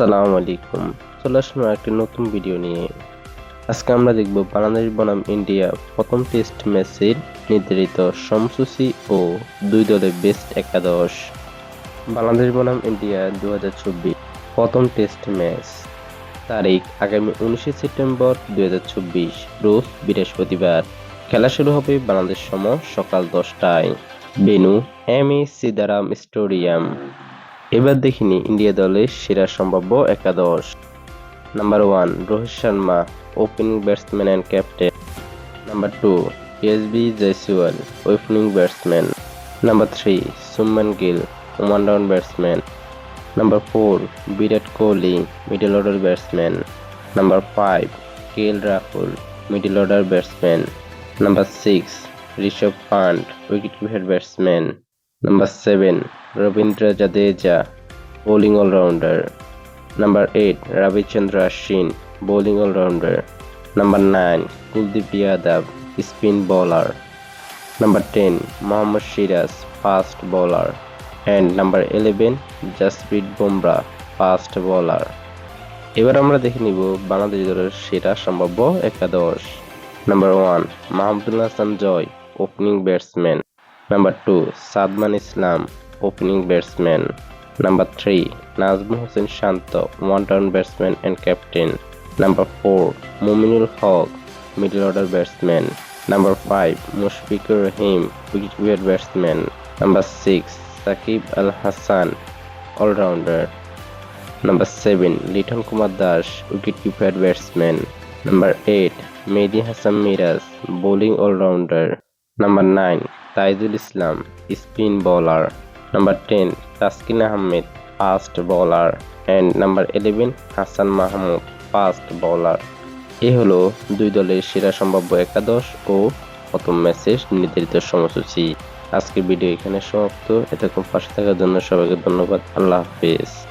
আসসালামু আলাইকুম। চলে আসলাম একটি নতুন ভিডিও নিয়ে। আজকে আমরা দেখব বাংলাদেশ বনাম ইন্ডিয়া প্রথম টেস্ট ম্যাচের নির্ধারিত সমসূচি ও দুই দলের বেস্ট একাদশ। বাংলাদেশ বনাম ইন্ডিয়া দু হাজার চব্বিশ প্রথম টেস্ট ম্যাচ তারিখ আগামী উনিশে সেপ্টেম্বর দুই রোজ বৃহস্পতিবার। খেলা শুরু হবে বাংলাদেশ সময় সকাল দশটায়। Venue M A Chidambaram stadium. এবার দেখিনি ইন্ডিয়া দলের সেরা সম্ভাব্য একাদশ। Number one Rohit Sharma opening batsman and captain number two Yashasvi Jaiswal opening batsman number three Shubman Gill one down batsman number four Virat Kohli middle order batsman number five K L Rahul middle order batsman number six Rishabh Pant wicket keeper batsman number seven Ravindra Jadeja bowling allrounder number eight Ravichandran Ashwin bowling allrounder number nine Kuldeep Yadav spin bowler number ten Mohammed Siraj fast bowler and number eleven Jasprit Bumrah fast bowler এবার আমরা দেখে নিব বাংলাদেশ দলের সেরা সম্ভাব্য একাদশ। Number one Mahmudullah Hasan Joy opening batsman number two Shadman Islam opening batsman number three Najmul Hossain Shanto one down batsman and captain number four Mominul Haque middle order batsman number five Mushfiqur Rahim wicket batsman number six Shakib Al Hasan allrounder number seven Liton Kumar Das wicket keeper batsman number eight Mehidy Hasan Miraz bowling allrounder number nine Taijul Islam, spin bowler. Number ten, Taskin Ahmed, fast bowler. And number eleven Hasan Mahmud, fast bowler. এ হলো দুই দলের সেরা সম্ভাব্য একাদশ ও প্রথম ম্যাচের নির্ধারিত সময়সূচি। আজকের ভিডিও এখানে সমাপ্ত। এতক্ষণ পাশে থাকার জন্য সবাইকে ধন্যবাদ। আল্লাহ হাফেজ।